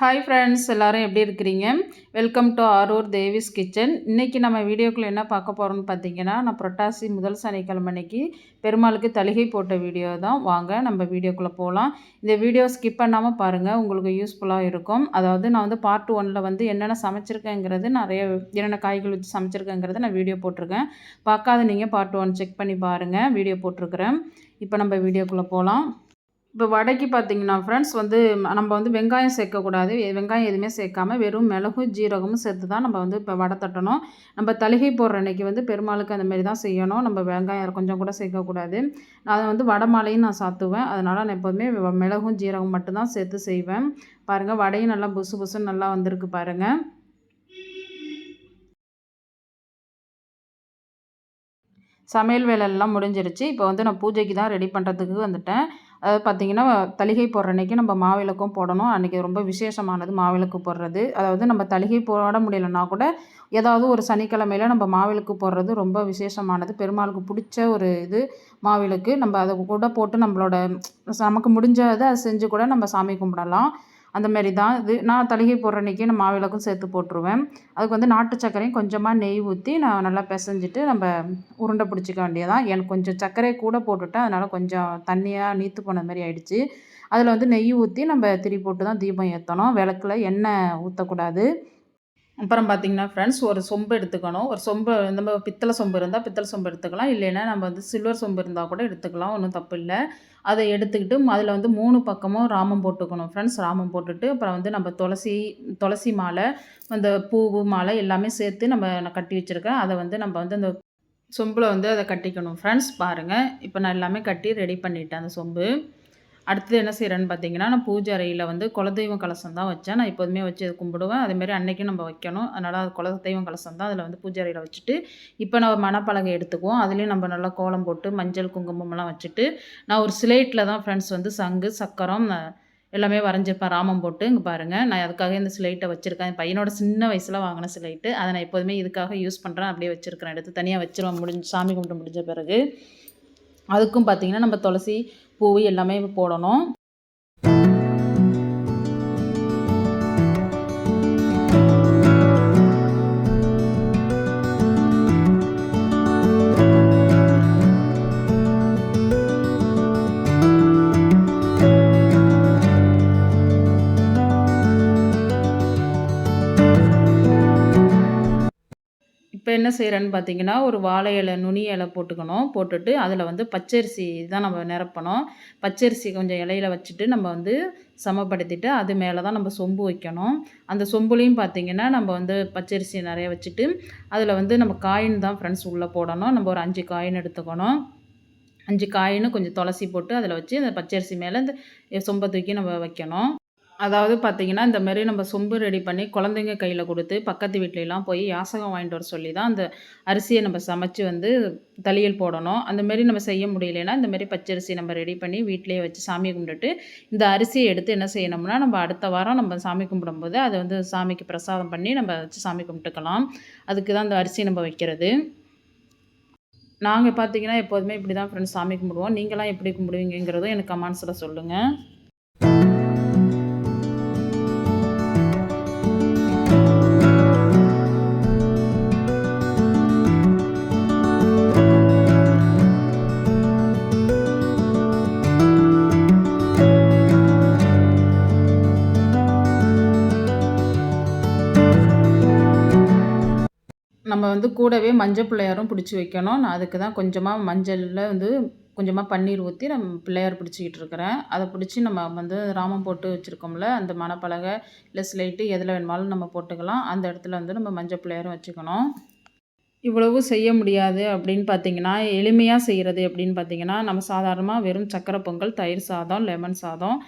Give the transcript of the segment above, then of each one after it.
Hi friends எல்லாரும் எப்படி இருக்கிறீங்க? Welcome to Aarur Devi's kitchen இன்றைக்கி நம்ம வீடியோக்குள்ளே என்ன பார்க்க போகிறோம்னு பார்த்தீங்கன்னா நான் புரட்டாசி முதல் சனிக்கிழமை அன்னைக்கு பெருமாளுக்கு தலிகை போட்ட வீடியோ தான். வாங்க நம்ம வீடியோக்குள்ளே போகலாம் இந்த வீடியோ ஸ்கிப் பண்ணாமல் பாருங்கள் உங்களுக்கு யூஸ்ஃபுல்லாக இருக்கும். அதாவது நான் வந்து பார்ட் ஒனில் வந்து என்னென்ன சமைச்சிருக்கேங்கிறது நிறைய என்னென்ன காய்கள் வச்சு சமைச்சிருக்கேங்கிறத நான் வீடியோ போட்டிருக்கேன். பார்க்காத நீங்கள் பார்ட் ஒன் செக் பண்ணி பாருங்கள் வீடியோ போட்டிருக்கிறேன். இப்போ நம்ம வீடியோக்குள்ளே போகலாம் இப்போ வடைக்கு பார்த்தீங்கன்னா ஃப்ரெண்ட்ஸ் வந்து நம்ம வந்து வெங்காயம் சேர்க்கக்கூடாது. வெங்காயம் எதுவுமே சேர்க்காம வெறும் மிளகும் ஜீரகமும் சேர்த்து தான் நம்ம வந்து இப்போ வடை தட்டணும். நம்ம தலிகை போடுற அன்னைக்கு வந்து பெருமாளுக்கு அந்த மாதிரி தான் செய்யணும். நம்ம வெங்காயம் கொஞ்சம் கூட சேர்க்கக்கூடாது. நான் வந்து வடை மாலையும் நான் சாத்துவேன். அதனால் நான் எப்போதுமே மிளகும் ஜீரகம் மட்டும்தான் சேர்த்து செய்வேன். பாருங்கள் வடையும் நல்லா புசு புசுன்னு நல்லா வந்திருக்கு பாருங்கள் சமையல் வேலையெல்லாம் முடிஞ்சிருச்சு. இப்போ வந்து நான் பூஜைக்கு தான் ரெடி பண்ணுறதுக்கு வந்துட்டேன். அதாவது பார்த்திங்கன்னா தலிகை போடுற அன்றைக்கி நம்ம மாவிளக்கும் போடணும். அன்றைக்கி ரொம்ப விசேஷமானது மாவிளக்கு போடுறது. அதாவது நம்ம தலிகை போட முடியலன்னா கூட ஏதாவது ஒரு சனிக்கிழமையில் நம்ம மாவிளக்கு போடுறது ரொம்ப விசேஷமானது. பெருமாளுக்கு பிடிச்ச ஒரு இது மாவிளக்கு. நம்ம அதை கூட போட்டு நம்மளோட நமக்கு முடிஞ்சதை அதை செஞ்சு கூட நம்ம சாமி கும்பிடலாம். அந்த மாரி தான் இது. நான் தலிகை போடுற அன்றைக்கி நான் மாவிளக்கும் சேர்த்து போட்டுருவேன். அதுக்கு வந்து நாட்டு சர்க்கரையும் கொஞ்சமாக நெய் ஊற்றி நான் நல்லா பிசைஞ்சிட்டு நம்ம உருண்டை பிடிச்சிக்க வேண்டியதான் எனக்கு கொஞ்சம் சர்க்கரையை கூட போட்டுவிட்டேன் அதனால் கொஞ்சம் தண்ணியாக நீத்து போன மாதிரி ஆயிடுச்சு. அதில் வந்து நெய் ஊற்றி நம்ம திரி போட்டு தான் தீபம் ஏற்றணும் விளக்கில் எண்ணெய் ஊற்றக்கூடாது அப்புறம் பார்த்திங்கன்னா ஃப்ரெண்ட்ஸ் ஒரு சொம்பு எடுத்துக்கணும். ஒரு சொம்பு நம்ம பித்தளை சொம்பு இருந்தால் பித்தளை சொம்பு எடுத்துக்கலாம். இல்லைன்னா நம்ம வந்து சில்வர் சொம்பு இருந்தால் கூட எடுத்துக்கலாம். ஒன்றும் தப்பு இல்லை. அதை எடுத்துக்கிட்டு அதில் வந்து மூணு பக்கமும் ராமம் போட்டுக்கணும். ஃப்ரெண்ட்ஸ் ராமம் போட்டுட்டு அப்புறம் வந்து நம்ம துளசி துளசி மாலை அந்த பூவு மாலை எல்லாமே சேர்த்து நம்ம கட்டி வச்சுருக்கேன். அதை வந்து நம்ம வந்து அந்த சொம்பில் வந்து அதை கட்டிக்கணும். ஃப்ரெண்ட்ஸ் பாருங்கள் இப்போ நான் எல்லாமே கட்டி ரெடி பண்ணிட்டேன் அந்த சொம்பு. அடுத்தது என்ன செய்கிறேன்னு பார்த்தீங்கன்னா நான் பூஜை அறையில் வந்து குலதெய்வம் கலசம் தான் வச்சேன். நான் எப்போதுமே வச்சு கும்பிடுவேன். அதேமாரி அன்றைக்கும் நம்ம வைக்கணும். அதனால் அது குலதெய்வம் கலசம் தான் அதில் வந்து பூஜை அறையில் வச்சுட்டு இப்போ நம்ம மணப்பலகை எடுத்துக்குவோம். அதுலேயும் நம்ம நல்லா கோலம் போட்டு மஞ்சள் குங்குமம்லாம் வச்சுட்டு நான் ஒரு ஸ்லேட்டில் தான் ஃப்ரெண்ட்ஸ் வந்து சங்கு சக்கரம் எல்லாமே வரைஞ்சிருப்பேன். ராமம் போட்டு இங்கே பாருங்கள் நான் அதுக்காக இந்த ஸ்லைட்டை வச்சுருக்கேன். என் பையனோட சின்ன வயசில் வாங்கின சிலைட்டு. அதை நான் எப்போதுமே இதுக்காக யூஸ் பண்ணுறேன் அப்படியே வச்சுருக்கிறேன். எடுத்து தனியாக வச்சுருவேன். முடிஞ்சு சாமி கும்பிட்டு முடிஞ்ச பிறகு. அதுக்கும் பார்த்திங்கன்னா நம்ம துளசி பூ எல்லாமே போடணும். இப்போ என்ன செய்கிறேன்னு பார்த்தீங்கன்னா ஒரு வாழை இலை நுனி இலை போட்டுக்கணும். போட்டுட்டு அதில் வந்து பச்சரிசி தான் நம்ம நிரப்பணும். பச்சரிசி கொஞ்சம் இலையில வச்சுட்டு நம்ம வந்து சமப்படுத்திட்டு அது மேலே தான் நம்ம சொம்பு வைக்கணும். அந்த சொம்புலேயும் பார்த்திங்கன்னா நம்ம வந்து பச்சரிசி நிறைய வச்சுட்டு அதில் வந்து நம்ம காயின் தான் ஃப்ரெண்ட்ஸ் உள்ளே போடணும். நம்ம ஒரு அஞ்சு காயின் எடுத்துக்கணும். அஞ்சு காயின்னு கொஞ்சம் துளசி போட்டு அதில் வச்சு அந்த பச்சரிசி மேலே இந்த சொம்பை தூக்கி நம்ம வைக்கணும். அதாவது பார்த்திங்கன்னா இந்த மாதிரி நம்ம சொம்பு ரெடி பண்ணி குழந்தைங்க கையில் கொடுத்து பக்கத்து வீட்லலாம் போய் யாசகம் வாங்கிட்டு வர சொல்லி தான் அந்த அரிசியை நம்ம சமைச்சு வந்து தளியல் போடணும். அந்த மாரி நம்ம செய்ய முடியலன்னா இந்த மாதிரி பச்சரிசி நம்ம ரெடி பண்ணி வீட்டிலேயே வச்சு சாமி கும்பிட்டுட்டு இந்த அரிசியை எடுத்து என்ன செய்யணும்னா நம்ம அடுத்த வாரம் நம்ம சாமி கும்பிடும்போது அதை வந்து சாமிக்கு பிரசாதம் பண்ணி நம்ம வச்சு சாமி கும்பிட்டுக்கலாம். அதுக்கு தான் அந்த அரிசி நம்ம வைக்கிறது. நாங்கள் பார்த்தீங்கன்னா எப்போதுமே இப்படி தான் ஃப்ரெண்ட்ஸ் சாமி கும்பிடுவோம். நீங்களாம் எப்படி கும்பிடுவீங்கிறதும் எனக்கு கமெண்ட்ஸில் சொல்லுங்கள் நம்ம வந்து கூடவே மஞ்சள் பிள்ளையாரும் பிடிச்சி வைக்கணும். நான் அதுக்கு தான் கொஞ்சமாக மஞ்சளில் வந்து கொஞ்சமாக பன்னீர் ஊற்றி நம்ம பிள்ளையார் பிடிச்சிக்கிட்டு இருக்கிறேன். அதை பிடிச்சி நம்ம வந்து ராமம் போட்டு வச்சுருக்கோம்ல அந்த மணப்பலகை இல்லை ஸ்லைட்டு எதில் வேணுமாலும் நம்ம போட்டுக்கலாம். அந்த இடத்துல வந்து நம்ம மஞ்சள் பிள்ளையாரும் வச்சுக்கணும். இவ்வளவு செய்ய முடியாது அப்படின்னு பார்த்தீங்கன்னா எளிமையாக செய்கிறது அப்படின்னு பார்த்தீங்கன்னா நம்ம சாதாரணமாக வெறும் சக்கரை பொங்கல் தயிர் சாதம் லெமன் சாதம்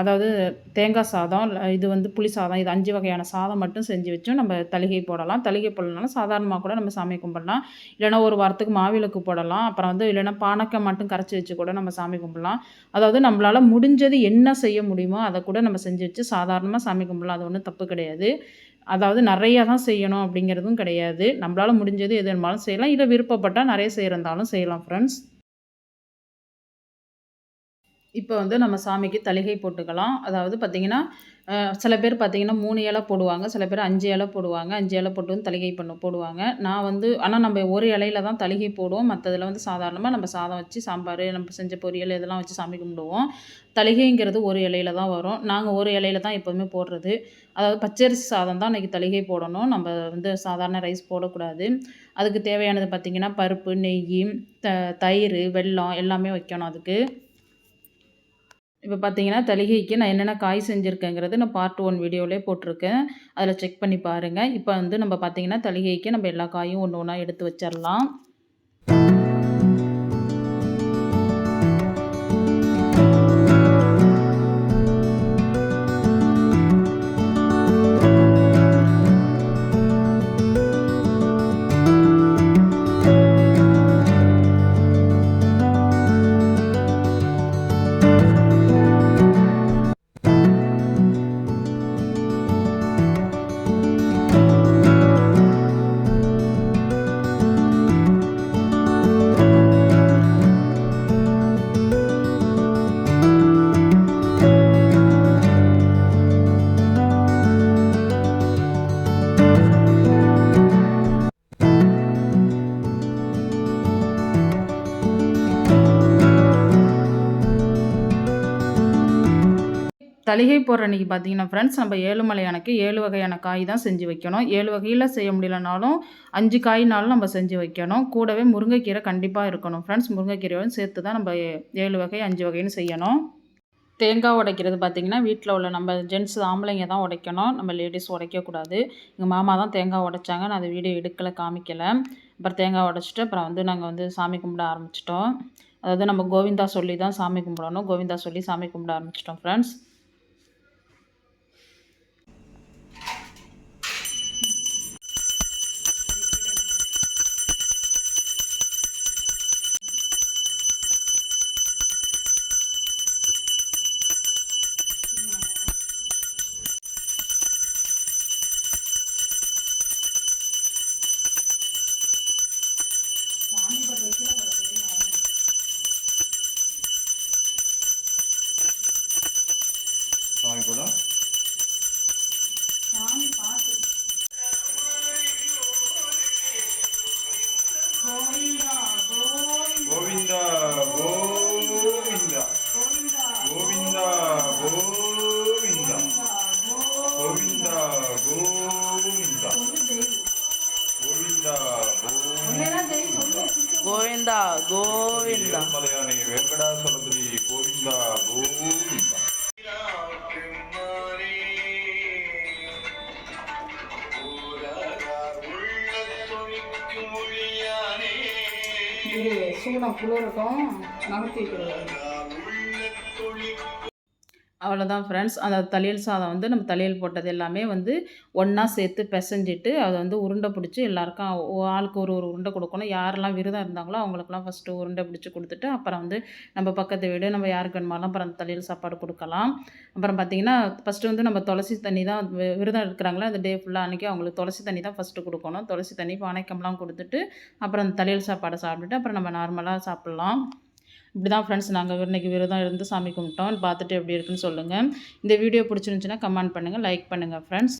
அதாவது தேங்காய் சாதம் இது வந்து புளி சாதம் இது அஞ்சு வகையான சாதம் மட்டும் செஞ்சு வச்சும் நம்ம தலிகை போடலாம். தலிகை போடலனாலும் சாதாரணமாக கூட நம்ம சாமி கும்பிடலாம். இல்லைனா ஒரு வாரத்துக்கு மாவிளக்கு போடலாம். அப்புறம் வந்து இல்லைனா பானக்கம் மட்டும் கரைச்சி வச்சு கூட நம்ம சாமி கும்பிடலாம். அதாவது நம்மளால் முடிஞ்சது என்ன செய்ய முடியுமோ அதை கூட நம்ம செஞ்சு வச்சு சாதாரணமாக சாமி கும்பிடலாம். அது ஒன்றும் தப்பு கிடையாது. அதாவது நிறையா தான் செய்யணும் அப்படிங்கிறதும் கிடையாது. நம்மளால் முடிஞ்சது எது வேணுமாலும் செய்யலாம். இல்லை விருப்பப்பட்டால் நிறைய செய்கிறந்தாலும் செய்யலாம் ஃப்ரெண்ட்ஸ் இப்போ வந்து நம்ம சாமிக்கு தலிகை போட்டுக்கலாம். அதாவது பார்த்திங்கன்னா சில பேர் பார்த்திங்கன்னா மூணு இலை போடுவாங்க. சில பேர் அஞ்சு இலை போடுவாங்க. அஞ்சு இலை போட்டு வந்து தலிகை பண்ண போடுவாங்க. நான் வந்து ஆனால் நம்ம ஒரு இலையில தான் தலிகை போடுவோம். மற்றதில் வந்து சாதாரணமாக நம்ம சாதம் வச்சு சாம்பார் நம்ம செஞ்ச பொரியல் இதெல்லாம் வச்சு சாமி கும்பிடுவோம். தலிகைங்கிறது ஒரு இலையில தான் வரும். நாங்கள் ஒரு இலையில தான் எப்போவுமே போடுறது. அதாவது பச்சரிசி சாதம் தான் இன்றைக்கி தலிகை போடணும். நம்ம வந்து சாதாரண ரைஸ் போடக்கூடாது. அதுக்கு தேவையானது பார்த்திங்கன்னா பருப்பு நெய் த தயிர் வெல்லம் எல்லாமே வைக்கணும் அதுக்கு. இப்போ பார்த்தீங்கன்னா தலிகைக்கு நான் என்னென்ன காய் செஞ்சுருக்கேங்கிறது நான் பார்ட் ஒன் வீடியோவிலே போட்டிருக்கேன். அதில் செக் பண்ணி பாருங்கள் இப்போ வந்து நம்ம பார்த்தீங்கன்னா தலிகைக்கு நம்ம எல்லா காயும் ஒன்று ஒன்றா எடுத்து வச்சிடலாம் சலுகை போடுற அன்றைக்கி பார்த்தீங்கன்னா ஃப்ரெண்ட்ஸ் நம்ம ஏழுமலையானுக்கு ஏழு வகையான காய் தான் செஞ்சு வைக்கணும். ஏழு வகையில் செய்ய முடியலனாலும் அஞ்சு காய்னாலும் நம்ம செஞ்சு வைக்கணும். கூடவே முருங்கைக்கீரை கண்டிப்பாக இருக்கணும். ஃப்ரெண்ட்ஸ் முருங்கைக்கீரையோடு சேர்த்து தான் நம்ம ஏழு வகை அஞ்சு வகைன்னு செய்யணும். தேங்காய் உடைக்கிறது பார்த்திங்கன்னா வீட்டில் உள்ள நம்ம ஜென்ட்ஸ் ஆம்பளைங்க தான் உடைக்கணும். நம்ம லேடிஸ் உடைக்கக்கூடாது எங்கள் மாமா தான் தேங்காய் உடைச்சாங்க. நான் அதை வீடியோ எடுக்கலை காமிக்கலை. அப்புறம் தேங்காய் உடைச்சிட்டு அப்புறம் வந்து நாங்கள் வந்து சாமி கும்பிட ஆரம்பிச்சிட்டோம். அதாவது நம்ம கோவிந்தா சொல்லி தான் சாமி கும்பிடணும். கோவிந்தா சொல்லி சாமி கும்பிட ஆரம்பிச்சிட்டோம் ஃப்ரெண்ட்ஸ் சூடம் குளிருக்கும் நகர்த்திட்டு அவ்வளோதான் ஃப்ரெண்ட்ஸ் அந்த தலையல் சாதம் வந்து நம்ம தலையல் போட்டது எல்லாமே வந்து ஒன்றா சேர்த்து பிசைஞ்சிட்டு அதை வந்து உருண்டை பிடிச்சி எல்லாருக்கும் ஆளுக்கு ஒரு ஒரு உருண்டை கொடுக்கணும். யாரெல்லாம் விரதம் இருந்தாங்களோ அவங்களுக்குலாம் ஃபஸ்ட்டு உருண்டை பிடிச்சி கொடுத்துட்டு அப்புறம் வந்து நம்ம பக்கத்து வீடு நம்ம யாருக்கு வேணுமாலும் அப்புறம் அந்த தலையல் சாப்பாடு கொடுக்கலாம். அப்புறம் பார்த்திங்கன்னா ஃபஸ்ட்டு வந்து நம்ம துளசி தண்ணி தான் வி- விரதம் இருக்கிறாங்களோ அந்த டே ஃபுல்லாக அன்றைக்கி அவங்களுக்கு துளசி தண்ணி தான் ஃபஸ்ட்டு கொடுக்கணும். துளசி தண்ணி பானைக்கம்லாம் கொடுத்துட்டு அப்புறம் அந்த தளியல் சாப்பாடை சாப்பிட்டுட்டு அப்புறம் நம்ம நார்மலாக சாப்பிட்லாம். இப்படி தான் ஃப்ரெண்ட்ஸ் நாங்கள் இன்றைக்கி விரதம் இருந்து சாமி கும்பிட்டோம். பார்த்துட்டு எப்படி இருக்குன்னு சொல்லுங்கள் இந்த வீடியோ பிடிச்சிருந்துச்சுன்னா கமெண்ட் பண்ணுங்கள் லைக் பண்ணுங்கள் ஃப்ரெண்ட்ஸ்